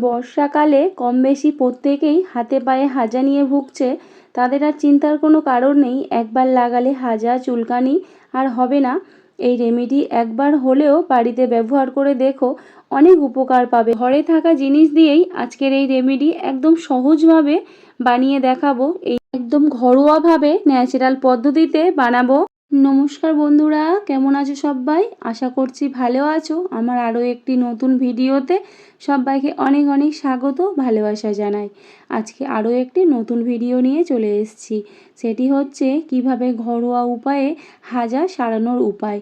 বর্ষাকালে কম বেশি প্রত্যেকেই হাতে পায়ে হাজা নিয়ে ভুগছে। তাদের আর চিন্তার কোনো কারণ নেই, একবার লাগালে হাজা, চুলকানি আর হবে না। এই রেমেডি একবার হলেও বাড়িতে ব্যবহার করে দেখো, অনেক উপকার পাবে। ঘরে থাকা জিনিস দিয়েই আজকের এই রেমেডি একদম সহজভাবে বানিয়ে দেখাবো। এই একদম ঘরোয়াভাবে ন্যাচারাল পদ্ধতিতে বানাবো। নমস্কার বন্ধুরা, কেমন আছো সবাই? আশা করছি ভালো আছো। আমার আরও একটি নতুন ভিডিওতে সবাইকে অনেক অনেক স্বাগত, ভালোবাসা জানাই। আজকে আরও একটি নতুন ভিডিও নিয়ে চলে এসেছি। সেটি হচ্ছে কীভাবে ঘরোয়া উপায়ে হাজা সারানোর উপায়।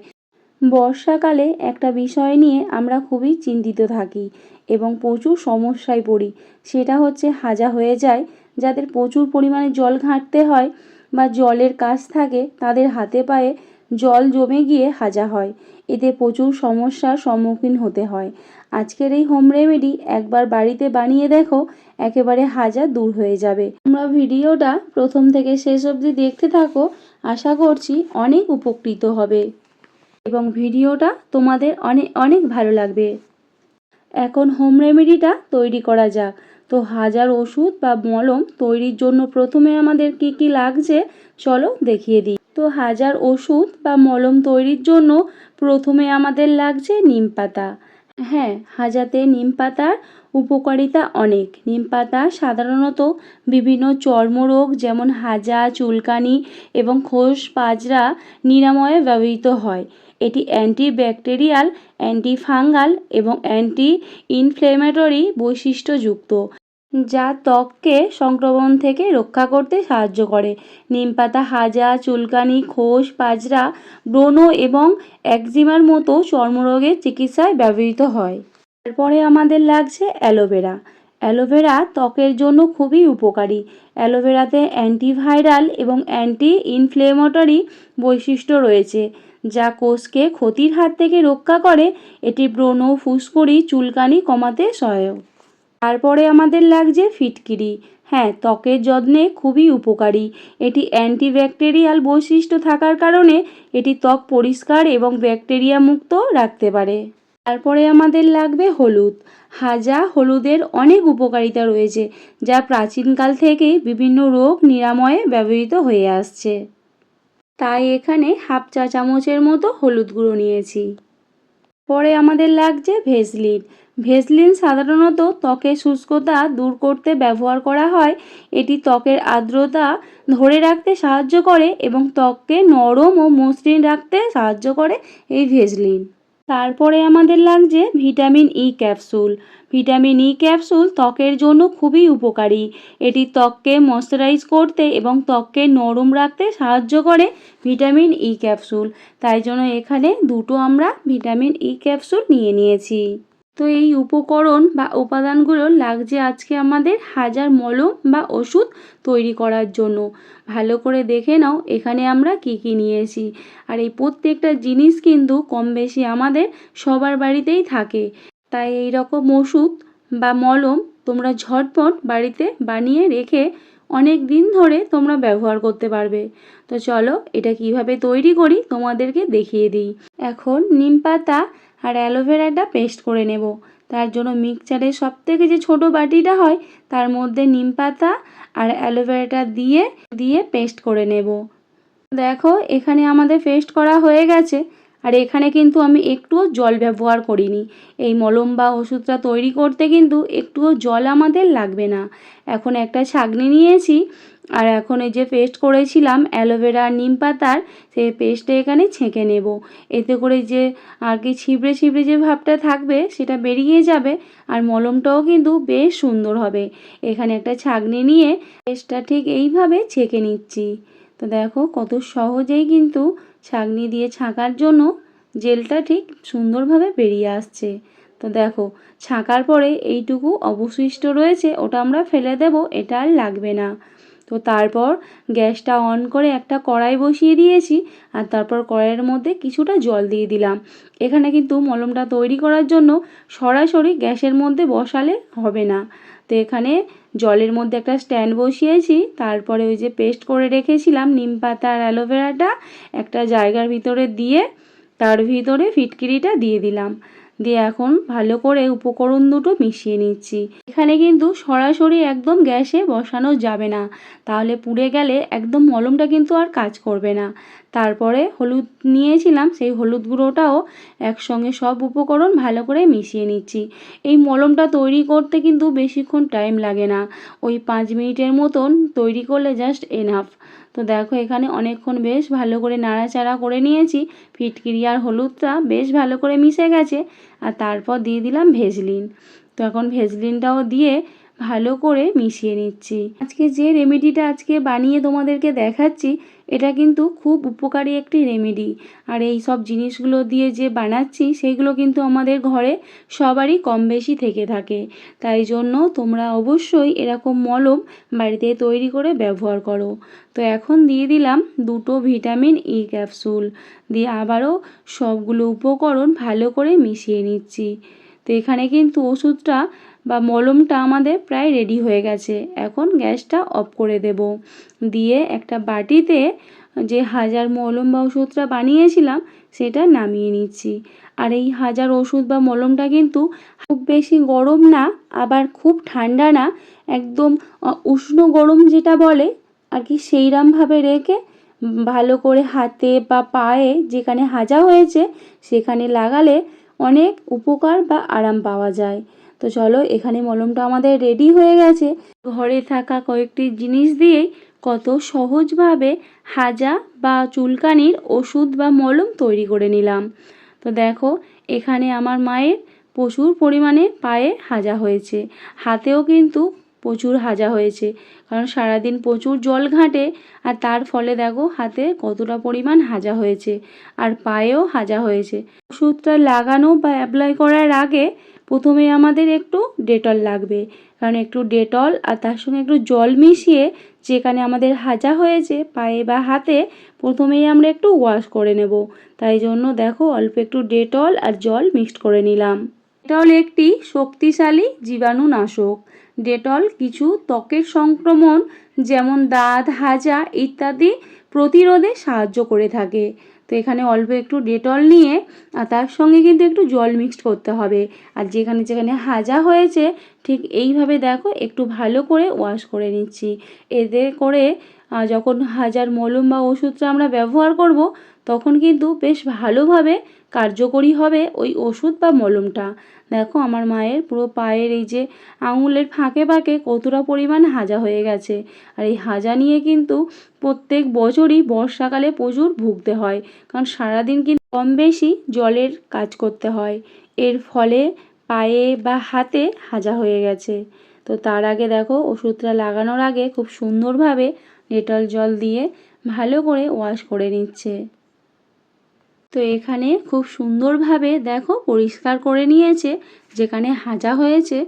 বর্ষাকালে একটা বিষয় নিয়ে আমরা খুবই চিন্তিত থাকি এবং প্রচুর সমস্যায় পড়ি। সেটা হচ্ছে হাজা হয়ে যায়, যাদের প্রচুর পরিমাণে জল ঘাঁটতে হয় বা জলের কাজ থাকে, তাদের হাতে পায়ে জল জমে গিয়ে হাজা হয়। এতে প্রচুর সমস্যার সম্মুখীন হতে হয়। আজকের এই হোম রেমেডি একবার বাড়িতে বানিয়ে দেখো, একেবারে হাজা দূর হয়ে যাবে। তোমরা ভিডিওটা প্রথম থেকে শেষ অবধি দেখতে থাকো, আশা করছি অনেক উপকৃত হবে। এবং ভিডিওটা তোমাদের অনেক অনেক ভালো লাগবে। এখন হোম রেমেডিটা তৈরি করা যাক। তো হাজার ওষুধ বা মলম তৈরির জন্য প্রথমে আমাদের কি কি লাগছে, চলো দেখিয়ে দিই। তো হাজার ওষুধ বা মলম তৈরির জন্য প্রথমে আমাদের লাগছে নিম পাতা। হ্যাঁ হাজাতে নিম পাতার উপকারিতা অনেক। নিম পাতা সাধারণত বিভিন্ন চর্মরোগ যেমন হাজা, চুলকানি এবং খোস পাজরা নিরাময়ে ব্যবহৃত হয়। এটি অ্যান্টি অ্যান্টিব্যাকটেরিয়াল, অ্যান্টিফাঙ্গাল এবং অ্যান্টি ইনফ্লেমেটরি বৈশিষ্ট্যযুক্ত। যা ত্বককে সংক্রমণ থেকে রক্ষা করতে সাহায্য করে। নিমপাতা হাজা চুলকানি, খোস, পাজরা, ব্রণ এবং একজিমার মতো চর্মরোগের চিকিৎসায় ব্যবহৃত হয়। তারপরে আমাদের লাগছে অ্যালোভেরা। অ্যালোভেরা ত্বকের জন্য খুবই উপকারী। অ্যালোভেরাতে অ্যান্টিভাইরাল এবং অ্যান্টি ইনফ্লেমেটরি বৈশিষ্ট্য রয়েছে, যা কোষকে ক্ষতির হাত থেকে রক্ষা করে। এটি ব্রণ, ফুসকুড়ি, চুলকানি কমাতে সহায়ক। তারপরে আমাদের লাগছে ফিটকিরি। হ্যাঁ ত্বকের যত্নে খুবই উপকারী। এটি অ্যান্টিব্যাকটেরিয়াল বৈশিষ্ট্য থাকার কারণে এটি ত্বক পরিষ্কার এবং ব্যাকটেরিয়া মুক্ত রাখতে পারে। তারপরে আমাদের লাগবে হলুদ। হাজা হলুদের অনেক উপকারিতা রয়েছে, যা প্রাচীনকাল থেকে বিভিন্ন রোগ নিরাময়ে ব্যবহৃত হয়ে আসছে। তাই এখানে হাফ চা চামচের মতো হলুদ গুঁড়ো নিয়েছি। পরে আমাদের লাগছে ভেসলিন ভেসলিন সাধারণত ত্বকের শুষ্কতা দূর করতে ব্যবহার করা হয়। এটি ত্বকের আর্দ্রতা ধরে রাখতে সাহায্য করে এবং ত্বককে নরম ও মসৃণ রাখতে সাহায্য করে এই ভেসলিন। তারপরে আমাদের লাগছে vitamin E capsule. Vitamin E capsule ত্বকের জন্য খুবই উপকারী। এটি ত্বককে ময়শ্চারাইজ করতে এবং ত্বককে নরম রাখতে সাহায্য করে ভিটামিন ই ক্যাপসুল। তাই জন্য এখানে দুটো আমরা ভিটামিন ই ক্যাপসুল নিয়ে নিয়েছি। তো এই উপকরণ বা উপাদানগুলো লাগছে আজকে আমাদের হাজার মলম বা ওষুধ তৈরি করার জন্য। ভালো করে দেখে নাও এখানে আমরা কি কি নিয়েছি। আর এই প্রত্যেকটা জিনিস কিন্তু কম বেশি আমাদের সবার বাড়িতেই থাকে। তাই এই রকম ওষুধ বা মলম তোমরা ঝটপট বাড়িতে বানিয়ে রেখে অনেক দিন ধরে তোমরা ব্যবহার করতে পারবে। তো চলো এটা কীভাবে তৈরি করি তোমাদেরকে দেখিয়ে দিই। এখন নিম পাতা আর অ্যালোভেরাটা পেস্ট করে নেব। তার জন্য মিক্সচারের সব থেকে যে ছোটো বাটিটা হয়, তার মধ্যে নিম পাতা আর অ্যালোভেরাটা দিয়ে দিয়ে পেস্ট করে নেব। দেখো এখানে আমাদের পেস্ট করা হয়ে গেছে। আর এখানে কিন্তু আমি একটুও জল ব্যবহার করিনি। এই মলম বা ওষুধটা তৈরি করতে কিন্তু একটুও জল আমাদের লাগবে না। এখন একটা ছাগনি নিয়েছি আর এখন এই যে পেস্ট করেছিলাম অ্যালোভেরা নিম পাতার সেই পেস্টটা এখানে ছেঁকে নেব। এতে করে যে আর কি ছিবড়ে ছিবড়ে যে ভাবটা থাকবে সেটা বেরিয়ে যাবে আর মলমটাও কিন্তু বেশ সুন্দর হবে। এখানে একটা ছাগনি নিয়ে পেস্টটা ঠিক এইভাবে ছেঁকে নিচ্ছি। তো দেখো কত সহজেই কিন্তু ছাঁকনি দিয়ে ছাঁকার জন্য জেলটা ঠিক সুন্দরভাবে বেরিয়ে আসছে। তো দেখো, ছাঁকার পরে এইটুকু অবশিষ্ট রয়েছে, ওটা আমরা ফেলে দেব, এটা আর লাগবে না। তো তারপর গ্যাসটা অন করে একটা কড়াই বসিয়ে দিয়েছি, আর তারপর কড়াইয়ের মধ্যে কিছুটা জল দিয়ে দিলাম। এখানে কিন্তু মলমটা তৈরি করার জন্য সরাসরি গ্যাসের মধ্যে বসালে হবে না। তো এখানে জলের মধ্যে একটা স্ট্যান্ড বসিয়েছি, তারপরে ওই যে পেস্ট করে রেখেছিলাম, নিম পাতা আর অ্যালোভেরাটা একটা জায়গার ভিতরে দিয়ে তার ভিতরে ফিটকিরিটা দিয়ে দিলাম। দিয়ে এখন ভালো করে উপকরণ দুটো মিশিয়ে নিচ্ছি। এখানে কিন্তু সরাসরি একদম গ্যাসে বসানো যাবে না। তাহলে পুড়ে গেলে একদম মলমটা কিন্তু আর কাজ করবে না। তারপরে হলুদ নিয়েছিলাম, সেই হলুদ গুঁড়োটাও একসঙ্গে সব উপকরণ ভালো করে মিশিয়ে নিচ্ছি। এই মলমটা তৈরি করতে কিন্তু বেশিক্ষণ টাইম লাগে না। ওই পাঁচ মিনিটের মতন তৈরি করলে জাস্ট এনাফ তো দেখো এখানে অনেকক্ষণ বেশ ভালো করে নাড়াচাড়া করে নিয়েছি। ফিটকিরি আর হলুদটা বেশ ভালো করে মিশে গেছে। আর তারপর দিয়ে দিলাম ভেজলিন। তো এখন ভেজলিনটাও দিয়ে ভালো করে মিশিয়ে নিচ্ছি। আজকে যে রেমেডিটা আজকে বানিয়ে তোমাদেরকে দেখাচ্ছি, এটা কিন্তু খুব উপকারী একটি রেমেডি। আর এই সব জিনিসগুলো দিয়ে যে বানাচ্ছি, সেগুলো কিন্তু আমাদের ঘরে সবারই কম বেশি থেকে থাকে। তাই জন্য তোমরা অবশ্যই এরকম মলম বাড়িতে তৈরি করে ব্যবহার করো। তো এখন দিয়ে দিলাম দুটো ভিটামিন ই ক্যাপসুল। দিয়ে আবারও সবগুলো উপকরণ ভালো করে মিশিয়ে নিচ্ছি। তো এখানে কিন্তু ওষুধটা বা মলমটা আমাদের প্রায় রেডি হয়ে গেছে। এখন গ্যাসটা অফ করে দেব। দিয়ে একটা বাটিতে যে হাজার মলম বা ওষুধটা বানিয়েছিলাম, সেটা নামিয়ে নিচ্ছি। আর এই হাজার ওষুধ বা মলমটা কিন্তু খুব বেশি গরম না, আবার খুব ঠান্ডা না, একদম উষ্ণ গরম যেটা বলে, আর কি সেইরমভাবে রেখে ভালো করে হাতে বা পায়ে যেখানে হাজা হয়েছে, সেখানে লাগালে অনেক উপকার বা আরাম পাওয়া যায়। তো চলো, এখানে মলমটা আমাদের রেডি হয়ে গেছে। ঘরে থাকা কয়েকটি জিনিস দিয়েই কত সহজভাবে হাজা বা চুলকানির ওষুধ বা মলম তৈরি করে নিলাম। তো দেখো, এখানে আমার মায়ের প্রচুর পরিমাণে পায়ে হাজা হয়েছে। হাতেও কিন্তু প্রচুর হাজা হয়েছে, কারণ সারাদিন প্রচুর জল ঘাঁটে আর তার ফলে দেখো, হাতে কতটা পরিমাণ হাজা হয়েছে আর পায়েও হাজা হয়েছে। ওষুধটা লাগানো বা অ্যাপ্লাই করার আগে প্রথমে আমাদের একটু ডেটল লাগবে। কারণ একটু ডেটল আর তার সঙ্গে একটু জল মিশিয়ে যেখানে আমাদের হাজা হয়েছে পায়ে বা হাতে, প্রথমেই আমরা একটু ওয়াশ করে নেব। তাই জন্য দেখো অল্প একটু ডেটল আর জল মিক্সড করে নিলাম। ডেটল একটি শক্তিশালী জীবাণুনাশক। ডেটল কিছু ত্বকের সংক্রমণ, যেমন দাঁত, হাজা ইত্যাদি প্রতিরোধে সাহায্য করে থাকে। এখানে অল্প একটু ডেটল নিয়ে, আর তার সঙ্গে কিন্তু একটু জল মিক্সড করতে হবে। আর যেখানে যেখানে হাজা হয়েছে, ঠিক এইভাবে দেখো একটু ভালো করে ওয়াশ করে নিচ্ছি। এতে করে যখন হাজার মলম বা ওষুধটা আমরা ব্যবহার করব তখন কিন্তু বেশ ভালোভাবে কার্যকরী হবে ওই ওষুধ বা মলমটা। দেখো আমার মায়ের পুরো পায়ের এই যে আঙুলের ফাঁকে ফাঁকে কতটা পরিমাণ হাজা হয়ে গেছে। আর এই হাজা নিয়ে কিন্তু প্রত্যেক বছরই বর্ষাকালে প্রচুর ভুগতে হয়। কারণ সারাদিন কিন্তু কম বেশি জলের কাজ করতে হয়। এর ফলে পায়ে বা হাতে হাজা হয়ে গেছে। তো তার আগে দেখো ওষুধটা লাগানোর আগে খুব সুন্দরভাবে ডেটল জল দিয়ে ভালো করে ওয়াশ করে নিচ্ছে। তো এখানে খুব সুন্দরভাবে দেখো পরিষ্কার করে নিয়েছে, যেখানে হাজা হয়েছে,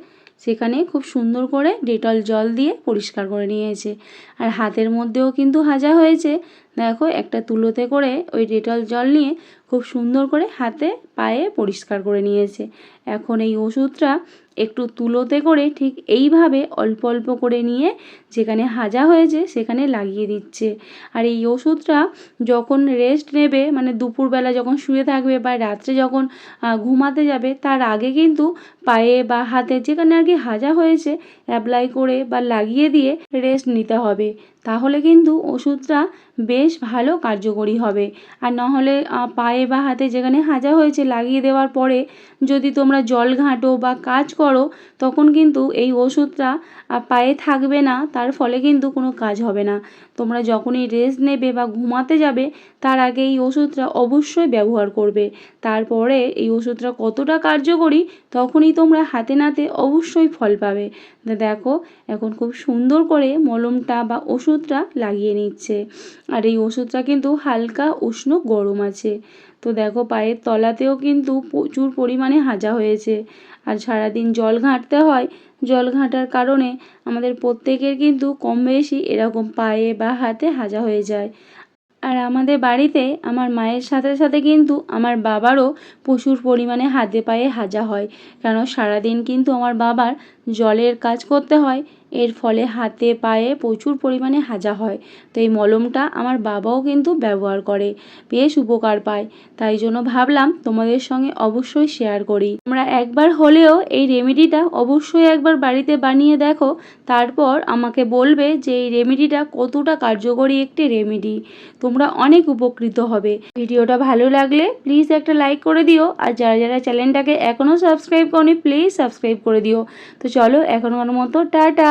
সেখানে খুব সুন্দর করে ডেটল জল দিয়ে পরিষ্কার করে নিয়েছে। আর হাতের মধ্যেও কিন্তু হাজা হয়েছে দেখো একটা তুলোতে করে ওই ডেটল জল নিয়ে খুব সুন্দর করে হাতে পায়ে পরিষ্কার করে নিয়েছে। এখন এই ওষুধটা একটু তুলোতে করে ঠিক এইভাবে অল্প অল্প করে নিয়ে যেখানে হাজা হয়েছে সেখানে লাগিয়ে দিচ্ছে। আর এই ওষুধটা যখন রেস্ট নেবে মানে দুপুরবেলা যখন শুয়ে থাকবে বা রাত্রে যখন ঘুমাতে যাবে, তার আগে কিন্তু পায়ে বা হাতে যেখানে আর কি হাজা হয়েছে অ্যাপ্লাই করে বা লাগিয়ে দিয়ে রেস্ট নিতে হবে। তাহলে কিন্তু ওষুধটা বেশ ভালো কার্যকরী হবে। আর নাহলে পায়ে বা হাতে যেখানে হাজা হয়েছে লাগিয়ে দেওয়ার পরে যদি তোমরা জল ঘাঁটো বা কাজ করো, তখন কিন্তু এই ওষুধটা পায়ে থাকবে না, তার ফলে কিন্তু কোনো কাজ হবে না। তোমরা যখনই রেস্ট নেবে বা ঘুমাতে যাবে, তার আগে এই ওষুধটা অবশ্যই ব্যবহার করবে। তারপরে এই ওষুধটা কতটা কার্যকরী তখনই তোমরা হাতে নাতে অবশ্যই ফল পাবে। দেখো, এখন খুব সুন্দর করে মলমটা বা ওষুধটা লাগিয়ে নিচ্ছে। আর এই ওষুধটা কিন্তু হালকা উষ্ণ গরম আছে। তো দেখো, পায়ের তলাতেও কিন্তু প্রচুর পরিমাণে হাজা হয়েছে। আর সারাদিন জল ঘাঁটতে হয়, জল ঘাঁটার কারণে আমাদের প্রত্যেকের কিন্তু কম বেশি এরকম পায়ে বা হাতে হাজা হয়ে যায়। আর আমাদের বাড়িতে আমার মায়ের সাথে সাথে কিন্তু আমার বাবারও প্রচুর পরিমাণে হাতে পায়ে হাজা হয়। কেন? সারাদিন কিন্তু আমার বাবার জলের কাজ করতে হয় এর ফলে হাতে পায়ে প্রচুর পরিমাণে হাজা হয়। তো এই মলমটা আমার বাবাও কিন্তু ব্যবহার করে, বেশ উপকার পায়। তাই জন্য ভাবলাম তোমাদের সঙ্গে অবশ্যই শেয়ার করি। তোমরা একবার হলেও এই রেমেডিটা অবশ্যই একবার বাড়িতে বানিয়ে দেখো, তারপর আমাকে বলবে যে এই রেমেডিটা কতটা কার্যকরী একটি রেমেডি তোমরা অনেক উপকৃত হবে। ভিডিওটা ভালো লাগলে প্লিজ একটা লাইক করে দিও, আর যারা যারা চ্যানেলটাকে এখনও সাবস্ক্রাইব করনি প্লিজ সাবস্ক্রাইব করে দিও। তো চলো এখনকার মতো টাটা।